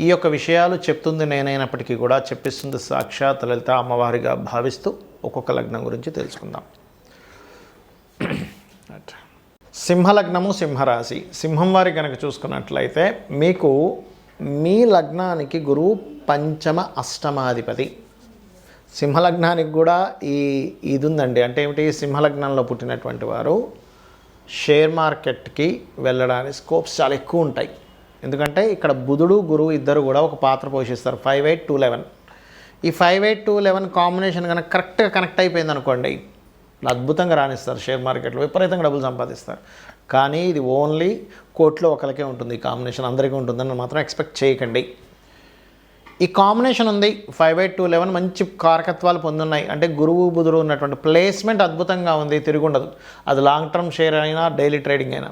ఈ యొక్క విషయాలు చెప్తుంది నేనైనప్పటికీ కూడా చెప్పిస్తుంది సాక్షాత్ లలిత అమ్మవారిగా భావిస్తూ ఒక్కొక్క లగ్నం గురించి తెలుసుకుందాం. సింహలగ్నము సింహరాశి. సింహం వారి కనుక చూసుకున్నట్లయితే మీకు మీ లగ్నానికి గురువు పంచమ అష్టమాధిపతి. సింహలగ్నానికి కూడా ఈ ఇది ఉందండి అంటే ఏమిటి? సింహలగ్నంలో పుట్టినటువంటి వారు షేర్ మార్కెట్కి వెళ్ళడానికి స్కోప్స్ చాలా ఎక్కువ ఉంటాయి. ఎందుకంటే ఇక్కడ బుధుడు గురువు ఇద్దరు కూడా ఒక పాత్ర పోషిస్తారు ఫైవ్ ఎయిట్ టూ లెవెన్ ఈ five eight two eleven combination కనుక కరెక్ట్గా కనెక్ట్ అయిపోయింది అనుకోండి అద్భుతంగా రాణిస్తారు షేర్ మార్కెట్లో విపరీతంగా డబ్బులు సంపాదిస్తారు. కానీ ఇది ఓన్లీ కోట్లో ఒకరికే ఉంటుంది ఈ కాంబినేషన్ అందరికీ ఉంటుందని మాత్రం ఎక్స్పెక్ట్ చేయకండి. ఈ కాంబినేషన్ ఉంది ఫైవ్ ఎయిట్ టూ లెవెన్ మంచి కారకత్వాలు పొందున్నాయి. అంటే గురువు బుధుడు ఉన్నటువంటి ప్లేస్మెంట్ అద్భుతంగా ఉంది తిరుగుండదు అది లాంగ్ టర్మ్ షేర్ అయినా డైలీ ట్రేడింగ్ అయినా.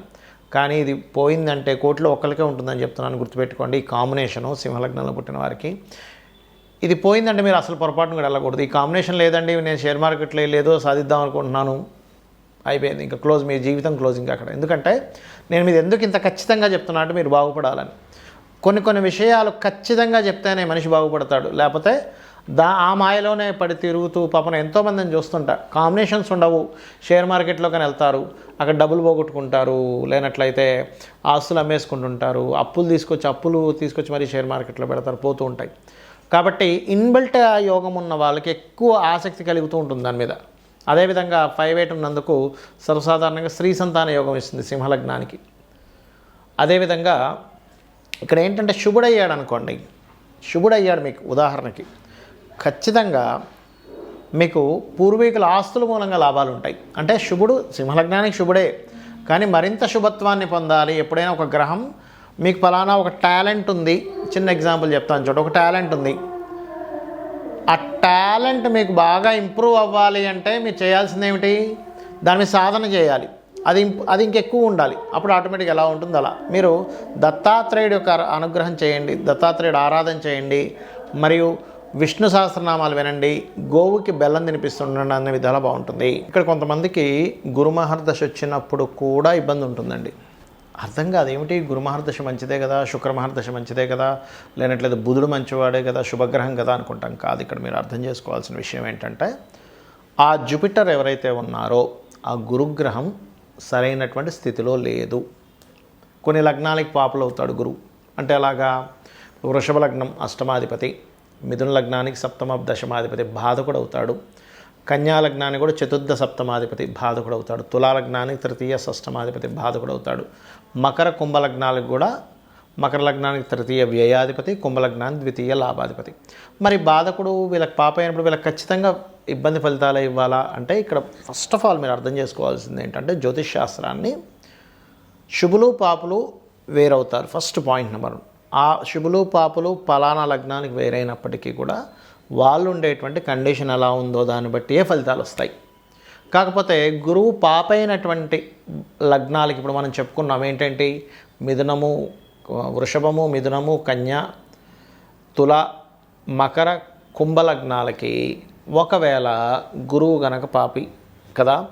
కానీ ఇది పోయిందంటే కోట్లో ఒక్కరికే ఉంటుందని చెప్తున్నాను గుర్తుపెట్టుకోండి. ఈ కాంబినేషను సింహలగ్నంలో పుట్టిన వారికి. ఇది పోయిందంటే మీరు అసలు పొరపాటును కూడా వెళ్ళకూడదు. ఈ కాంబినేషన్ లేదండి నేను షేర్ మార్కెట్లో లేదో సాధిద్దాం అనుకుంటున్నాను. అయిపోయింది. ఇంకా క్లోజ్ మీ జీవితం క్లోజింగ్ అక్కడ. ఎందుకంటే నేను మీద ఎందుకు ఇంత ఖచ్చితంగా చెప్తున్నా అంటే మీరు బాగుపడాలని. కొన్ని కొన్ని విషయాలు ఖచ్చితంగా చెప్తేనే మనిషి బాగుపడతాడు. లేకపోతే దా ఆ మాయలోనే పడి తిరుగుతూ పాపన ఎంతోమందిని చూస్తుంటా. కాంబినేషన్స్ ఉండవు. షేర్ మార్కెట్లో కానీ వెళ్తారు. అక్కడ డబ్బులు పోగొట్టుకుంటారు. లేనట్లయితే ఆస్తులు అమ్మేసుకుంటుంటారు. అప్పులు తీసుకొచ్చి అప్పులు తీసుకొచ్చి మరీ షేర్ మార్కెట్లో పెడతారు. పోతూ ఉంటాయి. కాబట్టి ఇన్బిల్ట్ యోగం ఉన్న వాళ్ళకి ఎక్కువ ఆసక్తి కలుగుతూ ఉంటుంది దాని మీద. అదేవిధంగా ఫైవ్ ఎయిట్ ఉన్నందుకు సర్వసాధారణంగా స్త్రీ సంతాన యోగం ఇస్తుంది సింహలగ్నానికి. అదేవిధంగా ఇక్కడ ఏంటంటే శుభుడయ్యాడు అనుకోండి శుభుడయ్యాడు మీకు ఉదాహరణకి. ఖచ్చితంగా మీకు పూర్వీకుల ఆస్తుల మూలంగా లాభాలు ఉంటాయి. అంటే శుభుడు సింహలగ్నానికి శుభుడే. కానీ మరింత శుభత్వాన్ని పొందాలి. ఎప్పుడైనా ఒక గ్రహం మీకు ఫలానా ఒక టాలెంట్ ఉంది. చిన్న ఎగ్జాంపుల్ చెప్తాను చూడ. ఒక టాలెంట్ ఉంది. ఆ టాలెంట్ మీకు బాగా ఇంప్రూవ్ అవ్వాలి అంటే మీరు చేయాల్సింది ఏమిటి? దాని మీద సాధన చేయాలి. అది ఇంప్- అది ఇంకెక్కువ ఉండాలి. అప్పుడు ఆటోమేటిక్ ఎలా ఉంటుంది? అలా. మీరు దత్తాత్రేయుడు యొక్క అనుగ్రహం చేయండి. దత్తాత్రేయుడు ఆరాధన చేయండి. మరియు విష్ణు సహస్రనామాలు వినండి. గోవుకి బెల్లం తినిపిస్తుండండి అనే విధాలు బాగుంటుంది. ఇక్కడ కొంతమందికి గురుమహర్దశ వచ్చినప్పుడు కూడా ఇబ్బంది ఉంటుందండి. అర్థం కాదు ఏమిటి? గురుమహర్దశ మంచిదే కదా శుక్రమహర్దశ మంచిదే కదా లేనట్లేదు బుధుడు మంచివాడే కదా శుభగ్రహం కదా అనుకుంటాం. కాదు ఇక్కడ మీరు అర్థం చేసుకోవాల్సిన విషయం ఏంటంటే ఆ జూపిటర్ ఎవరైతే ఉన్నారో ఆ గురుగ్రహం సరైనటువంటి స్థితిలో లేదు. కొన్ని లగ్నాలకి పాపులు అవుతాడు గురువు. అంటే అలాగా వృషభ లగ్నం అష్టమాధిపతి. మిథున లగ్నానికి సప్తమ దశమాధిపతి బాధకుడు అవుతాడు కన్యాలగ్నానికి కూడా చతుర్థ సప్తమాధిపతి బాధకుడు అవుతాడు తులా లగ్నానికి తృతీయ షష్టమాధిపతి బాధకుడు అవుతాడు మకర కుంభ లగ్నాలకు కూడా మకర లగ్నానికి తృతీయ వ్యయాధిపతి కుంభలగ్నానికి ద్వితీయ లాభాధిపతి. మరి బాధకుడు వీళ్ళకి పాప అయినప్పుడు వీళ్ళకి ఖచ్చితంగా ఇబ్బంది ఫలితాలు ఇవ్వాలా అంటే ఇక్కడ ఫస్ట్ ఆఫ్ ఆల్ మీరు అర్థం చేసుకోవాల్సింది ఏంటంటే జ్యోతిష్ శాస్త్రాన్ని శుభులు పాపులు వేరవుతారు. First point number one. ఆ శుభులు పాపులు పలానా లగ్నానికి వేరైనప్పటికీ కూడా వాళ్ళు ఉండేటువంటి కండిషన్ ఎలా ఉందో దాన్ని బట్టి ఏ ఫలితాలు వస్తాయి. కాకపోతే గురువు పాపైనటువంటి లగ్నాలకి ఇప్పుడు మనం చెప్పుకున్నాం. ఏంటంటే మిథునము వృషభము మిథునము కన్య తుల మకర కుంభలగ్నాలకి ఒకవేళ గురువు గనక పాపి కదా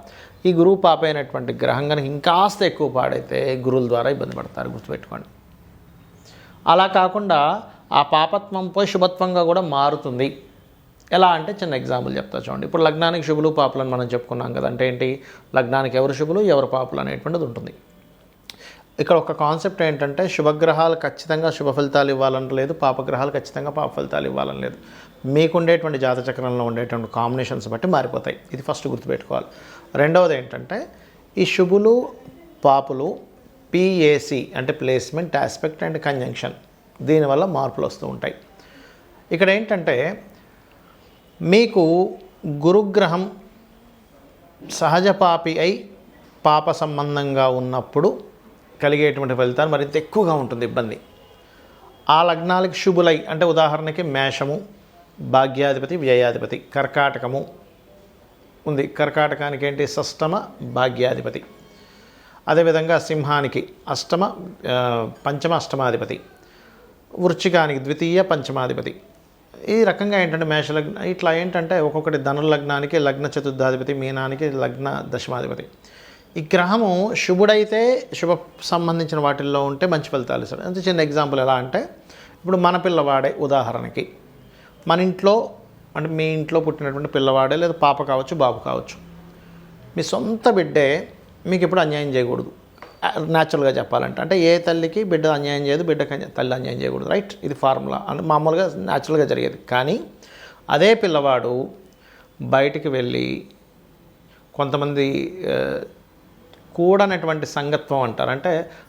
ఈ గురువు పాపైనటువంటి గ్రహం కనుక ఇంకాస్త ఎక్కువ పాడైతే గురువుల ద్వారా ఇబ్బంది పడతారు. గుర్తుపెట్టుకోండి. అలా కాకుండా ఆ పాపత్వం పోయి శుభత్వంగా కూడా మారుతుంది. ఎలా అంటే చిన్న ఎగ్జాంపుల్ చెప్తా చూడండి. ఇప్పుడు లగ్నానికి శుభులు పాపులను అని మనం చెప్పుకున్నాం కదా అంటే ఏంటి? లగ్నానికి ఎవరు శుభులు ఎవరు పాపులు అనేటువంటిది ఉంటుంది. ఇక్కడ ఒక కాన్సెప్ట్ ఏంటంటే శుభగ్రహాలు ఖచ్చితంగా శుభ ఫలితాలు ఇవ్వాలని లేదు పాపగ్రహాలు ఖచ్చితంగా పాప ఫలితాలు ఇవ్వాలని లేదు. మీకు జాతచక్రంలో ఉండేటువంటి కాంబినేషన్స్ బట్టి మారిపోతాయి. ఇది ఫస్ట్ గుర్తుపెట్టుకోవాలి. రెండవది ఏంటంటే ఈ శుభులు పాపులు పిఏసి అంటే ప్లేస్మెంట్ ఆస్పెక్ట్ అండ్ కంజంక్షన్ దీనివల్ల మార్పులు వస్తూ ఉంటాయి. ఇక్కడ ఏంటంటే మీకు గురుగ్రహం సహజ పాపి అయి పాప సంబంధంగా ఉన్నప్పుడు కలిగేటువంటి ఫలితాలు మరింత ఎక్కువగా ఉంటుంది ఇబ్బంది. ఆ లగ్నాలకి శుభులై అంటే ఉదాహరణకి మేషము భాగ్యాధిపతి వ్యయాధిపతి కర్కాటకము ఉంది. కర్కాటకానికి ఏంటి సష్టమ భాగ్యాధిపతి. అదేవిధంగా సింహానికి అష్టమ పంచమ అష్టమాధిపతి వృచ్చికానికి ద్వితీయ పంచమాధిపతి. ఈ రకంగా ఏంటంటే మేషలగ్న ఇట్లా ఏంటంటే ఒక్కొక్కటి ధనుర్లగ్నానికి లగ్న చతుర్థాధిపతి మీనానికి లగ్న దశమాధిపతి. ఈ గ్రహము శుభుడైతే శుభ సంబంధించిన వాటిల్లో ఉంటే మంచి ఫలితాలు ఇస్తాడు. అంతే చిన్న ఎగ్జాంపుల్ ఎలా అంటే ఇప్పుడు మన పిల్లవాడే ఉదాహరణకి మన ఇంట్లో అంటే మీ ఇంట్లో పుట్టినటువంటి పిల్లవాడే లేదా పాప కావచ్చు బాబు కావచ్చు మీ సొంత బిడ్డే మీకు ఎప్పుడు అన్యాయం చేయకూడదు. న్యాచురల్గా చెప్పాలంటే. అంటే ఏ తల్లికి బిడ్డ అన్యాయం చేయదు బిడ్డకి తల్లి అన్యాయం చేయకూడదు. రైట్ ఇది ఫార్ములా అంటే మామూలుగా న్యాచురల్గా జరిగేది. కానీ అదే పిల్లవాడు బయటికి వెళ్ళి కొంతమంది కూడనటువంటి సంగత్వం అంటారు. అంటే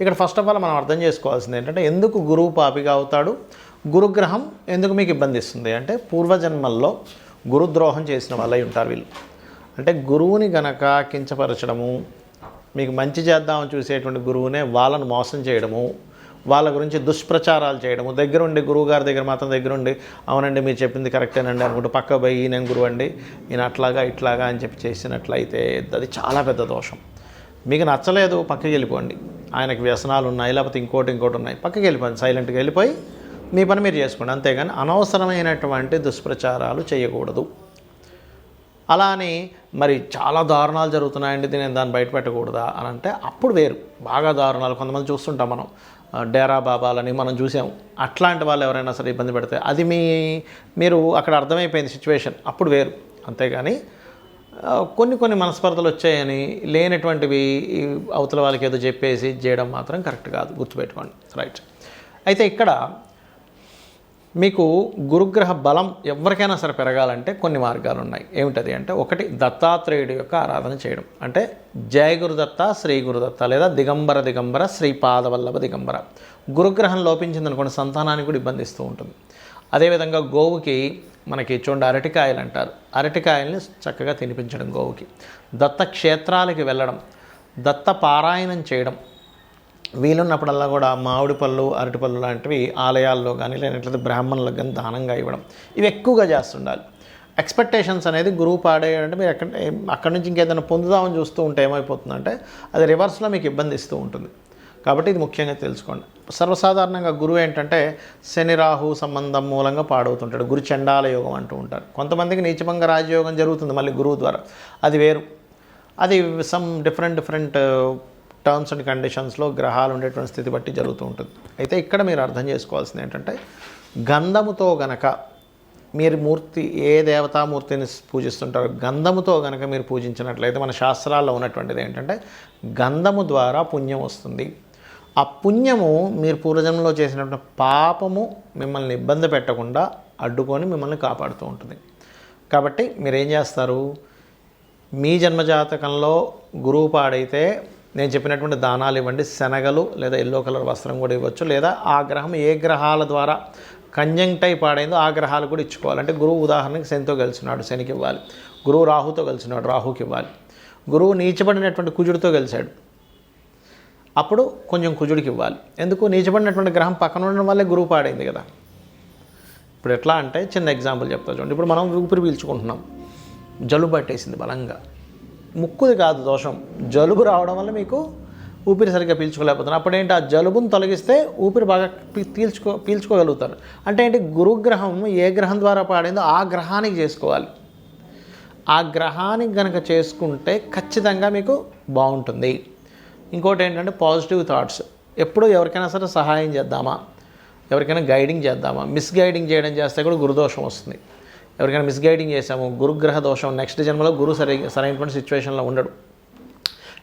ఇక్కడ ఫస్ట్ ఆఫ్ ఆల్ మనం అర్థం చేసుకోవాల్సింది ఏంటంటే ఎందుకు గురువు పాపిగా అవుతాడు? గురుగ్రహం ఎందుకు మీకు ఇబ్బంది ఇస్తుంది? అంటే పూర్వజన్మల్లో గురుద్రోహం చేసిన వాళ్ళై ఉంటారు వీళ్ళు. అంటే గురువుని గనక కించపరచడము మీకు మంచి చేద్దామని చూసేటువంటి గురువునే వాళ్ళను మోసం చేయడము వాళ్ళ గురించి దుష్ప్రచారాలు చేయడము దగ్గరుండి గురువుగారి గురువు గారి దగ్గర మాత్రం దగ్గరుండి అవునండి మీరు చెప్పింది కరెక్టేనండి అనుకుంటూ పక్క పోయి నేను గురువు అండి నేను అట్లాగా ఇట్లాగా అని చెప్పి చేసినట్లయితే అది చాలా పెద్ద దోషం. మీకు నచ్చలేదు పక్కకి వెళ్ళిపోండి. ఆయనకి వ్యసనాలు ఉన్నాయి లేకపోతే ఇంకోటి ఇంకోటి ఉన్నాయి. పక్కకి వెళ్ళిపోండి సైలెంట్గా వెళ్ళిపోయి మీ పని మీరు చేసుకోండి. అంతేగాని అనవసరమైనటువంటి దుష్ప్రచారాలు చేయకూడదు. అలా అని మరి చాలా దారుణాలు జరుగుతున్నాయండి నేను దాన్ని బయట పెట్టకూడదా అని అంటే అప్పుడు వేరు. బాగా దారుణాలు కొంతమంది చూస్తుంటాం మనం. డేరా బాబాలని మనం చూసాము అట్లాంటి వాళ్ళు ఎవరైనా సరే ఇబ్బంది పెడితే అది మీ మీరు అక్కడ అర్థమైపోయింది సిచ్యువేషన్. అప్పుడు వేరు. అంతేగాని కొన్ని కొన్ని మనస్పర్ధలు వచ్చాయని లేనటువంటివి అవతల వాళ్ళకి ఏదో చెప్పేసి చేయడం మాత్రం కరెక్ట్ కాదు గుర్తుపెట్టుకోండి. రైట్ అయితే ఇక్కడ మీకు గురుగ్రహ బలం ఎవరికైనా సరే పెరగాలంటే కొన్ని మార్గాలు ఉన్నాయి. ఏమిటది అంటే ఒకటి దత్తాత్రేయుడి యొక్క ఆరాధన చేయడం. అంటే జయ గురుదత్త శ్రీ గురుదత్త లేదా దిగంబర దిగంబర శ్రీపాదవల్లభ దిగంబర. గురుగ్రహం లోపించిందనుకోండి సంతానానికి కూడా ఇబ్బంది ఇస్తూ ఉంటుంది. అదేవిధంగా గోవుకి మనకి చూడండి అరటికాయలు అంటారు అరటికాయల్ని చక్కగా తినిపించడం గోవుకి. దత్త క్షేత్రాలకి వెళ్ళడం దత్త పారాయణం చేయడం. వీలున్నప్పుడల్లా కూడా మామిడి పళ్ళు అరటి పళ్ళు లాంటివి ఆలయాల్లో కానీ లేనట్లయితే బ్రాహ్మణులకు కానీ దానంగా ఇవ్వడం. ఇవి ఎక్కువగా చేస్తుండాలి. ఎక్స్పెక్టేషన్స్ అనేది గురువు పాడేయంటే మీరు ఎక్కడ అక్కడి నుంచి ఇంకేదైనా పొందుదామని చూస్తూ ఉంటే ఏమైపోతుందంటే అది రివర్స్లో మీకు ఇబ్బంది ఇస్తూ ఉంటుంది. కాబట్టి ఇది ముఖ్యంగా తెలుసుకోండి. సర్వసాధారణంగా గురువు ఏంటంటే శని రాహు సంబంధం మూలంగా పాడవుతుంటాడు. గురు చండాల యోగం అంటూ ఉంటారు. కొంతమందికి నీచభంగ రాజయోగం జరుగుతుంది మళ్ళీ గురువు ద్వారా. అది వేరు. అది some different different terms and కండిషన్స్లో గ్రహాలు ఉండేటువంటి స్థితి బట్టి జరుగుతూ ఉంటుంది. అయితే ఇక్కడ మీరు అర్థం చేసుకోవాల్సింది ఏంటంటే గంధముతో గనక మీరు మూర్తి ఏ దేవతామూర్తిని పూజిస్తుంటారో గంధముతో గనక మీరు పూజించినట్లయితే మన శాస్త్రాల్లో ఉన్నటువంటిది ఏంటంటే గంధము ద్వారా పుణ్యం వస్తుంది. ఆ పుణ్యము మీరు పూర్వజన్మలో చేసినటువంటి పాపము మిమ్మల్ని ఇబ్బంది పెట్టకుండా అడ్డుకొని మిమ్మల్ని కాపాడుతూ ఉంటుంది. కాబట్టి మీరేం చేస్తారు? మీ జన్మజాతకంలో గురువు పాడైతే నేను చెప్పినటువంటి దానాలు ఇవ్వండి. శనగలు లేదా ఎల్లో కలర్ వస్త్రం కూడా ఇవ్వచ్చు. లేదా ఆ గ్రహం ఏ గ్రహాల ద్వారా కంజంక్టై పాడైందో ఆ గ్రహాలు కూడా ఇచ్చుకోవాలి. అంటే గురువు ఉదాహరణకి శనితో కలిసినాడు శనికి ఇవ్వాలి. గురువు రాహుతో కలిసినాడు రాహుకి ఇవ్వాలి. గురువు నీచబడినటువంటి కుజుడితో కలిశాడు. అప్పుడు కొంచెం కుజుడికి ఇవ్వాలి. ఎందుకు? నీచబడినటువంటి గ్రహం పక్కన ఉండడం వల్లే గురువు పాడైంది కదా. ఇప్పుడు ఎట్లా అంటే చిన్న ఎగ్జాంపుల్ చెప్తా చూడండి. ఇప్పుడు మనం ఊపిరి పీల్చుకుంటున్నాం. జలుబు పట్టేసింది బలంగా. ముక్కుది కాదు దోషం. జలుబు రావడం వల్ల మీకు ఊపిరి సరిగ్గా పీల్చుకోలేకపోతున్నారు. అప్పుడేంటి? ఆ జలుబును తొలగిస్తే ఊపిరి బాగా పీల్చుకో పీల్చుకోగలుగుతారు. అంటే ఏంటి? గురుగ్రహం ఏ గ్రహం ద్వారా పాడిందో ఆ గ్రహానికి చేసుకోవాలి. ఆ గ్రహానికి కనుక చేసుకుంటే ఖచ్చితంగా మీకు బాగుంటుంది. ఇంకోటి ఏంటంటే పాజిటివ్ థాట్స్ ఎప్పుడు ఎవరికైనా సరే సహాయం చేద్దామా? ఎవరికైనా గైడింగ్ చేద్దామా? మిస్గైడింగ్ చేయడం చేస్తే కూడా గురుదోషం వస్తుంది. ఎవరికైనా మిస్గైడింగ్ చేసాము గురుగ్రహ దోషం నెక్స్ట్ జన్మలో గురువు సరి సరైనటువంటి సిచ్యువేషన్లో ఉండడు.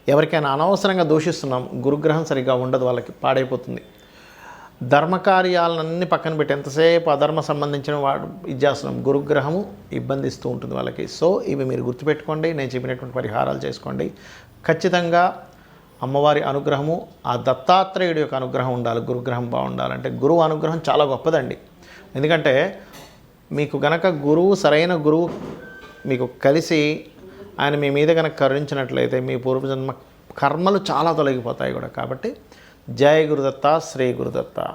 ఎవరికైనా అనవసరంగా దూషిస్తున్నాం గురుగ్రహం సరిగ్గా ఉండదు వాళ్ళకి పాడైపోతుంది. ధర్మకార్యాలన్నీ పక్కన పెట్టి ఎంతసేపు అధర్మ సంబంధించిన వాడు ఇచ్చేస్తున్నాం గురుగ్రహము గురుగ్రహము ఇబ్బందిస్తూ ఉంటుంది వాళ్ళకి. సో ఇవి మీరు గుర్తుపెట్టుకోండి నేను చెప్పినటువంటి పరిహారాలు చేసుకోండి. ఖచ్చితంగా అమ్మవారి అనుగ్రహము ఆ దత్తాత్రేయుడి యొక్క అనుగ్రహం ఉండాలి గురుగ్రహం బాగుండాలంటే గురువు అనుగ్రహం చాలా గొప్పదండి. ఎందుకంటే మీకు గనక గురువు సరైన గురువు మీకు కలిసి ఆయన మీ మీద కనుక కరుణించినట్లయితే మీ పూర్వజన్మ కర్మలు చాలా తొలగిపోతాయి కూడా. కాబట్టి జయ గురుదత్త శ్రీ గురుదత్త.